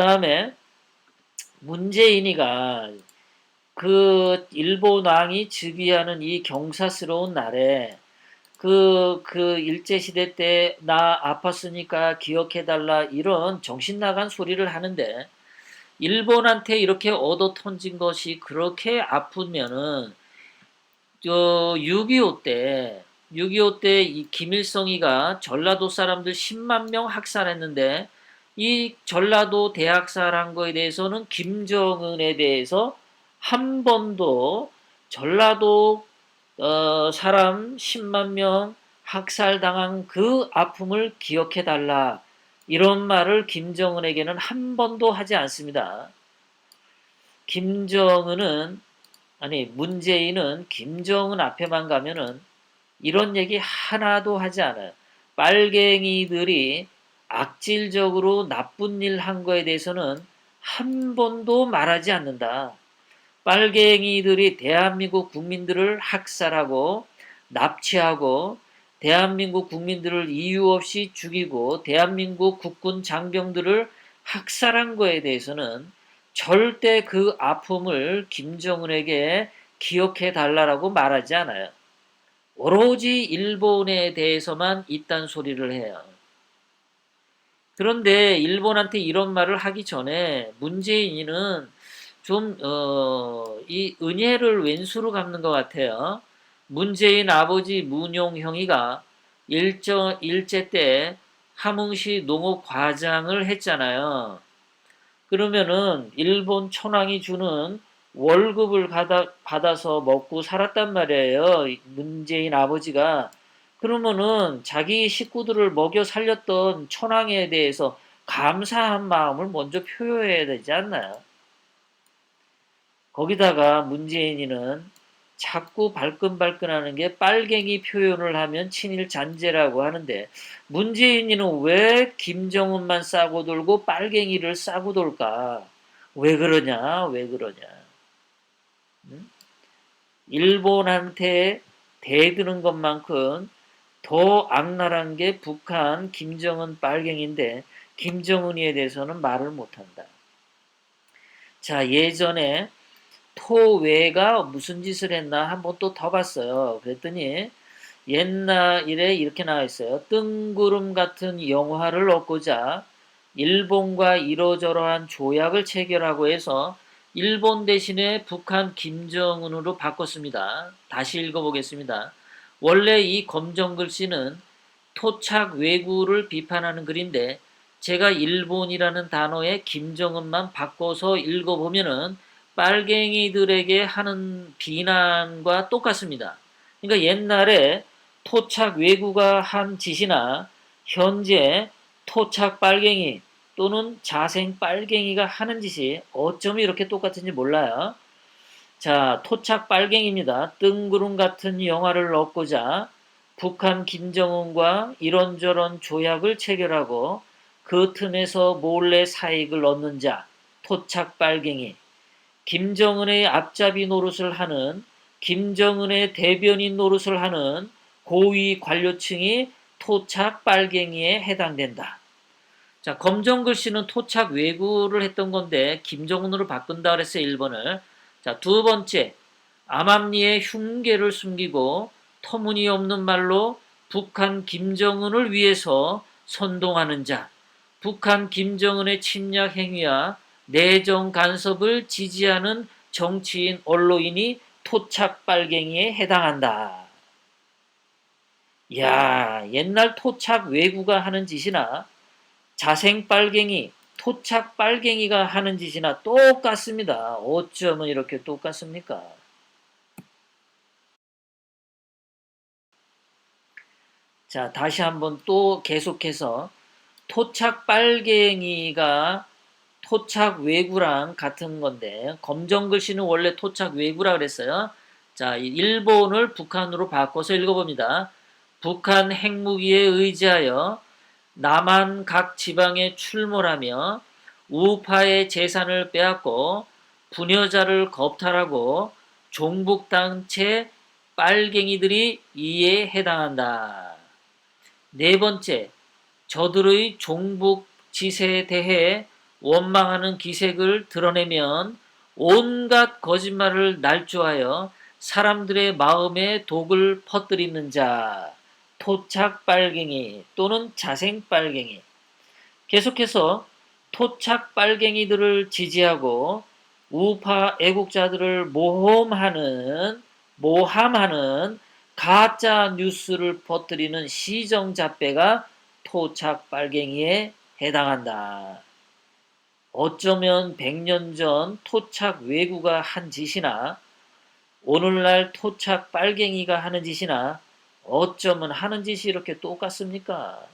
다음에 문재인이가 그 일본 왕이 즉위하는 이 경사스러운 날에 그, 그 일제시대 때 나 아팠으니까 기억해달라 이런 정신 나간 소리를 하는데 일본한테 이렇게 얻어 던진 것이 그렇게 아프면은 저6.25 때, 6.25 때 이 김일성이가 전라도 사람들 10만 명 학살했는데 이 전라도 대학살한 거에 대해서는 김정은에 대해서 한 번도 전라도 어, 사람 10만 명 학살당한 그 아픔을 기억해 달라. 이런 말을 김정은에게는 한 번도 하지 않습니다. 김정은은 아니 문재인은 김정은 앞에만 가면은 이런 얘기 하나도 하지 않아요. 빨갱이들이 악질적으로 나쁜 일 한 거에 대해서는 한 번도 말하지 않는다. 빨갱이들이 대한민국 국민들을 학살하고 납치하고 대한민국 국민들을 이유 없이 죽이고 대한민국 국군 장병들을 학살한 거에 대해서는 절대 그 아픔을 김정은에게 기억해 달라라고 말하지 않아요. 오로지 일본에 대해서만 이딴 소리를 해요. 그런데 일본한테 이런 말을 하기 전에 문재인은 좀, 어, 이 은혜를 왼수로 갚는 것 같아요. 문재인 아버지 문용형이가 일정, 일제 때 함흥시 농업 과장을 했잖아요. 그러면은 일본 천황이 주는 월급을 받아, 받아서 먹고 살았단 말이에요. 문재인 아버지가. 그러면은 자기 식구들을 먹여 살렸던 천황에 대해서 감사한 마음을 먼저 표현해야 되지 않나요? 거기다가 문재인이는 자꾸 발끈발끈하는 게 빨갱이 표현을 하면 친일 잔재라고 하는데 문재인이는 왜 김정은만 싸고 돌고 빨갱이를 싸고 돌까? 왜 그러냐? 왜 그러냐? 응? 일본한테 대드는 것만큼 더 악랄한 게 북한 김정은 빨갱인데 김정은이에 대해서는 말을 못한다. 자 예전에 토외가 무슨 짓을 했나 한번 또 더 봤어요. 그랬더니 옛날에 이렇게 나와 있어요. 뜬구름 같은 영화를 얻고자 일본과 이러저러한 조약을 체결하고 해서 일본 대신에 북한 김정은으로 바꿨습니다. 다시 읽어보겠습니다. 원래 이 검정 글씨는 토착 왜구를 비판하는 글인데 제가 일본이라는 단어에 김정은만 바꿔서 읽어보면은 빨갱이들에게 하는 비난과 똑같습니다. 그러니까 옛날에 토착 외구가 한 짓이나 현재 토착 빨갱이 또는 자생 빨갱이가 하는 짓이 어쩜 이렇게 똑같은지 몰라요. 자, 토착 빨갱입니다. 뜬구름 같은 영화를 얻고자 북한 김정은과 이런저런 조약을 체결하고 그 틈에서 몰래 사익을 얻는 자, 토착 빨갱이. 김정은의 앞잡이 노릇을 하는 김정은의 대변인 노릇을 하는 고위 관료층이 토착 빨갱이에 해당된다. 자, 검정 글씨는 토착 외구를 했던 건데 김정은으로 바꾼다 그랬어요, 1번을. 자, 두 번째. 암암리의 흉계를 숨기고 터무니없는 말로 북한 김정은을 위해서 선동하는 자. 북한 김정은의 침략 행위와 내정 간섭을 지지하는 정치인 언론인이 토착 빨갱이에 해당한다. 야, 옛날 토착 외구가 하는 짓이나 자생 빨갱이, 토착 빨갱이가 하는 짓이나 똑같습니다. 어쩌면 이렇게 똑같습니까? 자, 다시 한번 또 계속해서 토착 빨갱이가 토착 외구랑 같은 건데 검정 글씨는 원래 토착 외구라 그랬어요. 자, 일본을 북한으로 바꿔서 읽어봅니다. 북한 핵무기에 의지하여 남한 각 지방에 출몰하며 우파의 재산을 빼앗고 분여자를 겁탈하고 종북단체 빨갱이들이 이에 해당한다. 네 번째, 저들의 종북 지세에 대해 원망하는 기색을 드러내면 온갖 거짓말을 날조하여 사람들의 마음에 독을 퍼뜨리는 자, 토착 빨갱이 또는 자생 빨갱이. 계속해서 토착 빨갱이들을 지지하고 우파 애국자들을 모험하는 모함하는 가짜 뉴스를 퍼뜨리는 시정잡배가 토착 빨갱이에 해당한다. 어쩌면 100년 전 토착 외구가 한 짓이나 오늘날 토착 빨갱이가 하는 짓이나 어쩌면 하는 짓이 이렇게 똑같습니까?